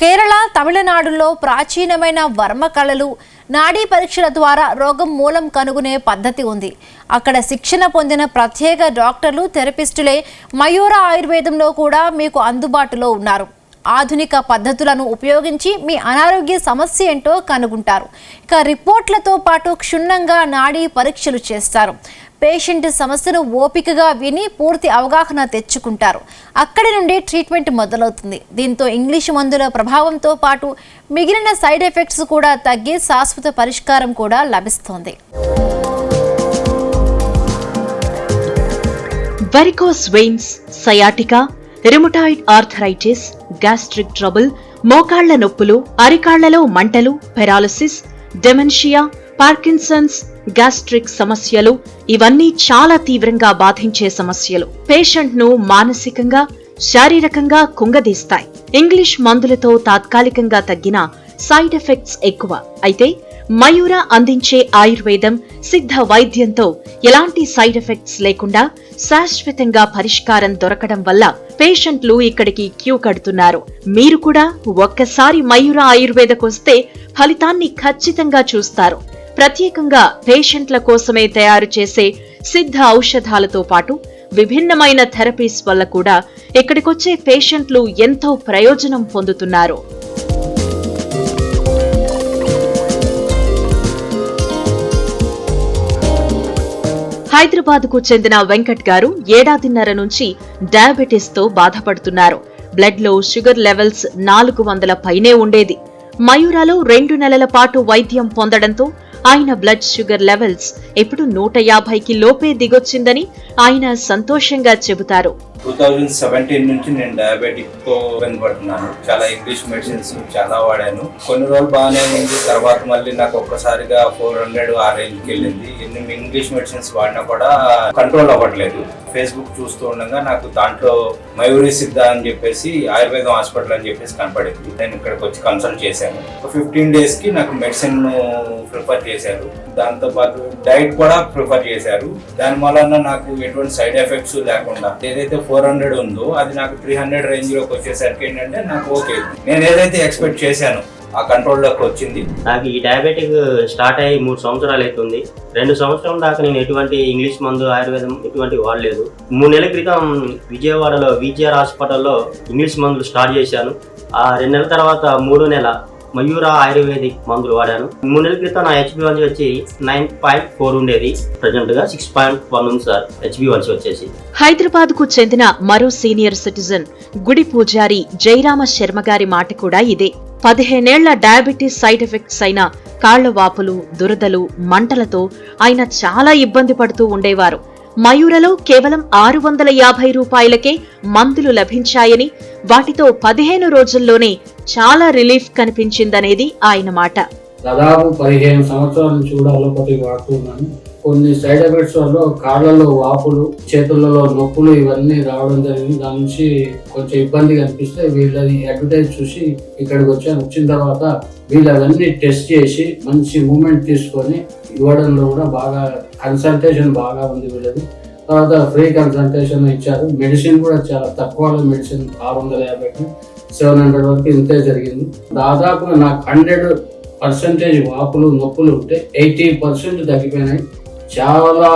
కేరళ తమిళనాడులో ప్రాచీనమైన వర్మ కళలు నాడీ పరీక్షల ద్వారా రోగం మూలం కనుగొనే పద్ధతి ఉంది. అక్కడ శిక్షణ పొందిన ప్రత్యేక డాక్టర్లు థెరపిస్టులే మయూర ఆయుర్వేదంలో కూడా మీకు అందుబాటులో ఉన్నారు. ఆధునిక పద్ధతులను ఉపయోగించి మీ అనారోగ్య సమస్య ఏంటో కనుగొంటారు. ఇక రిపోర్ట్లతో పాటు క్షుణ్ణంగా నాడీ పరీక్షలు చేస్తారు. పేషెంట్ సమస్యను ఓపికగా విని పూర్తి అవగాహన తెచ్చుకుంటారు. అక్కడి నుండి ట్రీట్మెంట్ మొదలవుతుంది. దీంతో ఇంగ్లీష్ మందుల ప్రభావంతో పాటు మిగిలిన సైడ్ ఎఫెక్ట్స్ కూడా తగ్గి శాశ్వత పరిష్కారం కూడా లభిస్తోంది. Varicose veins sciatica rheumatoid arthritis gastric trouble మోకాళ్ళ నొప్పులు అరికాళ్ళలో మంటలు పెరాలసిస్ డెమెన్షియా పార్కిన్సన్స్ గ్యాస్ట్రిక్ సమస్యలు ఇవన్నీ చాలా తీవ్రంగా బాధించే సమస్యలు. పేషెంట్ను మానసికంగా శారీరకంగా కుంగదీస్తాయి. ఇంగ్లీష్ మందులతో తాత్కాలికంగా తగ్గిన సైడ్ ఎఫెక్ట్స్ ఎక్కువ. అయితే మయూర అందించే ఆయుర్వేదం సిద్ధ వైద్యంతో ఎలాంటి సైడ్ ఎఫెక్ట్స్ లేకుండా శాశ్వతంగా పరిష్కారం దొరకడం వల్ల పేషెంట్లు ఇక్కడికి క్యూ కడుతున్నారు. మీరు కూడా ఒక్కసారి మయూర ఆయుర్వేదకు వస్తే ఫలితాన్ని ఖచ్చితంగా చూస్తారు. ప్రత్యేకంగా పేషెంట్ల కోసమే తయారు చేసే సిద్ధ ఔషధాలతో పాటు విభిన్నమైన థెరపీస్ వల్ల కూడా ఇక్కడికొచ్చే పేషెంట్లు ఎంతో ప్రయోజనం పొందుతున్నారు. హైదరాబాద్కు చెందిన వెంకట్ గారు ఏడాదిన్నర నుంచి డయాబెటీస్తో బాధపడుతున్నారు. బ్లడ్లో షుగర్ లెవెల్స్ నాలుగు వందల పైనే ఉండేది. మయూరాలో రెండు నెలల పాటు వైద్యం పొందడంతో ఆయన బ్లడ్ షుగర్ లెవెల్స్ ఎప్పుడు నూట యాభైకి లోపే దిగొచ్చిందని ఆయన సంతోషంగా చెబుతారు. టూ థౌజండ్ సెవెంటీన్ నుంచి నేను డయాబెటిక్తో పడుతున్నాను చాలా ఇంగ్లీష్ మెడిసిన్స్ చాలా వాడాను. కొన్ని రోజులు బాగానే ఉంది. తర్వాత మళ్ళీ నాకు ఒక్కసారిగా ఫోర్ హండ్రెడ్ ఆ రేంజ్కి వెళ్ళింది. ఎన్ని ఇంగ్లీష్ మెడిసిన్స్ వాడినా కూడా కంట్రోల్ అవ్వట్లేదు. ఫేస్బుక్ చూస్తూ ఉండగా నాకు దాంట్లో మయూరి సిద్ధ అని చెప్పేసి ఆయుర్వేదం హాస్పిటల్ అని చెప్పేసి కనపడింది. నేను ఇక్కడికి వచ్చి కన్సల్ట్ చేశాను. ఫిఫ్టీన్ డేస్కి నాకు మెడిసిన్ ప్రిఫర్ చేశారు. దాంతో పాటు డైట్ కూడా ప్రిఫర్ చేశారు. దాని వలన నాకు ఎటువంటి సైడ్ ఎఫెక్ట్స్ లేకుండా ఏదైతే ఫోర్ హండ్రెడ్ ఉందో అది నాకు త్రీ హండ్రెడ్ రేంజ్లోకి వచ్చేసరికి ఏంటంటే నాకు ఓకే. నేను ఏదైతే ఎక్స్పెక్ట్ చేశాను ఆ కంట్రోల్లోకి వచ్చింది. నాకు ఈ డయాబెటిక్ స్టార్ట్ అయ్యి మూడు సంవత్సరాలు అవుతుంది. రెండు సంవత్సరం దాకా నేను ఎటువంటి ఇంగ్లీష్ మందు ఆయుర్వేదం ఎటువంటి వాడలేదు. మూడు నెలల క్రితం విజయవాడలో విజిఆర్ హాస్పిటల్లో ఇంగ్లీష్ మందులు స్టార్ట్ చేశాను. ఆ రెండు నెలల తర్వాత మూడో నెల మయూర ఆయుర్వేదిక్ మందులు వాడాను. మూడు నెలల క్రితం నా హెచ్బి వన్స్ వచ్చి నైన్ పాయింట్ ఫోర్ ఉండేది. ప్రజెంట్గా సిక్స్ పాయింట్ వన్ ఉంది సార్. హెచ్బి వన్స్ వచ్చేసి. హైదరాబాద్కు చెందిన మరో సీనియర్ సిటిజన్ గుడి పూజారి జయరామ శర్మ గారి మాట కూడా ఇదే. పదిహేనేళ్ళ డయాబెటీస్ సైడ్ ఎఫెక్ట్స్ అయిన కాళ్ళ వాపులు దురదలు మంటలతో ఆయన చాలా ఇబ్బంది పడుతూ ఉండేవారు. మయూరలో కేవలం ఆరు వందల యాభై రూపాయలకే మందులు లభించాయని వాటితో పదిహేను రోజుల్లోనే చాలా రిలీఫ్ కనిపించిందనేది ఆయన మాట. దాదాపు పదిహేను సంవత్సరాల నుంచి కూడా అలోపతి వాడుతున్నాను కొన్ని సైడ్ ఎఫెక్ట్స్ వల్ల కాళ్ళలో వాపులు చేతులలో నొప్పులు ఇవన్నీ రావడం జరిగింది. దాని నుంచి కొంచెం ఇబ్బందిగా అనిపిస్తే వీళ్ళని అడ్వర్టైజ్ చూసి ఇక్కడికి వచ్చాను. వచ్చిన తర్వాత వీళ్ళు అవన్నీ టెస్ట్ చేసి మంచి మూమెంట్ తీసుకొని ఇవ్వడంలో కూడా బాగా కన్సల్టేషన్ బాగా ఉంది వీళ్ళది. తర్వాత ఫ్రీ కన్సల్టేషన్ ఇచ్చారు. మెడిసిన్ కూడా చాలా తక్కువ మెడిసిన్ ఆరు వందల యాభైకి సెవెన్ హండ్రెడ్ వరకు ఇంతే జరిగింది. దాదాపుగా నాకు హండ్రెడ్ పర్సెంటేజ్ వాపులు నొప్పులు ఉంటే ఎయిటీ పర్సెంట్ తగ్గిపోయినాయి. చాలా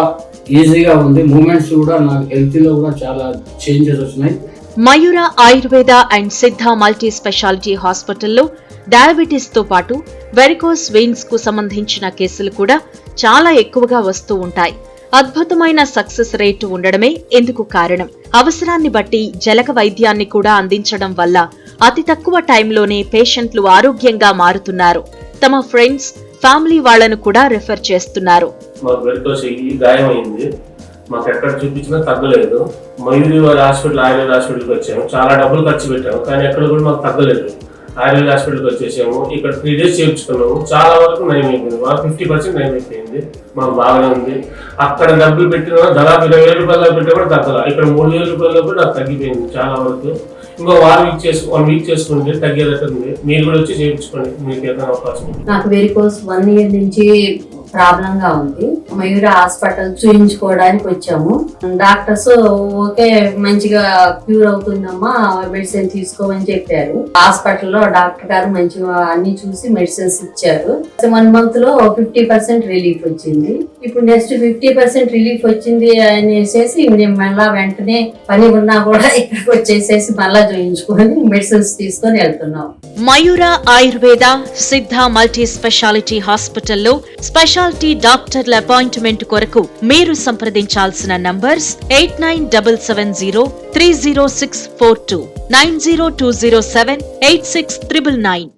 ఈజీగా ఉంది. మూమెంట్స్ కూడా నాకు హెల్త్లో కూడా చాలా చేంజెస్ వచ్చినాయి. Mayura Ayurveda and Siddha multi speciality హాస్పిటల్లో డయాబెటీస్తో పాటు వెరికోస్ వెయిన్స్కు సంబంధించిన కేసులు కూడా చాలా ఎక్కువగా వస్తూ ఉంటాయి. అద్భుతమైన సక్సెస్ రేటు ఉండడమే ఇందుకు కారణం? అవసరాన్ని బట్టి జలక వైద్యాన్ని కూడా అందించడం వల్ల అతి తక్కువ టైంలోనే పేషెంట్లు ఆరోగ్యంగా మారుతున్నారు. తమ ఫ్రెండ్స్ ఫ్యామిలీ వాళ్ళను కూడా రిఫర్ చేస్తున్నారు. మాకు ఎక్కడ చూపించినా తగ్గలేదు. మయూరి వారి హాస్పిటల్ ఆయుర్వేద హాస్పిటల్కి వచ్చాము. చాలా డబ్బులు ఖర్చు పెట్టాము. కానీ ఎక్కడ కూడా మాకు తగ్గలేదు. ఆయుర్వేద హాస్పిటల్కి వచ్చేసాము. ఇక్కడ త్రీ డేస్ చేర్చుకున్నాము చాలా వరకు నయం అయిపోయింది మాకు ఫిఫ్టీ పర్సెంట్ నయం అయిపోయింది మాకు బాగానే ఉంది. అక్కడ డబ్బులు పెట్టిన దాదాపు ఇరవై వేల రూపాయలు పెట్టినా కూడా తగ్గల. ఇక్కడ మూడు వేల రూపాయలు కూడా నాకు తగ్గిపోయింది చాలా వరకు. ఇంకో వారం వీక్ చేసు వన్ వీక్ చేసుకుంటే తగ్గేదట్టు ఉంది మీరు కూడా వచ్చి చేయించుకోండి. మీకు ఏదైనా అవకాశం నాకు నాకు వెరికోస్ వన్ ఇయర్ నుంచి ప్రాబ్లం గా ఉంది. మయూర హాస్పిటల్ చూయించుకోవడానికి వచ్చాము. డాక్టర్స్ ఓకే మంచిగా క్యూర్ అవుతుందమ్మా మెడిసిన్ తీసుకోమని చెప్పారు. హాస్పిటల్లో డాక్టర్ గారు మంచిగా అన్ని చూసి మెడిసిన్స్ ఇచ్చారు. వన్ మంత్లో ఫిఫ్టీ పర్సెంట్ రిలీఫ్ వచ్చింది. ఇప్పుడు నెక్స్ట్ ఫిఫ్టీ పర్సెంట్ రిలీఫ్ వచ్చింది అనేసి మేము మళ్ళా వెంటనే పని ఉన్నా కూడా ఇక్కడికి వచ్చేసేసి మళ్ళా చూయించుకొని మెడిసిన్స్ తీసుకొని వెళ్తున్నాం. మయూర ఆయుర్వేద సిద్ధ మల్టీ స్పెషాలిటీ హాస్పిటల్లో స్పెషాలిటీ డాక్టర్ల అపాయింట్మెంట్ కొరకు మీరు సంప్రదించాల్సిన numbers eight nine double seven zero three zero six four two nine zero two zero seven eight six triple nine.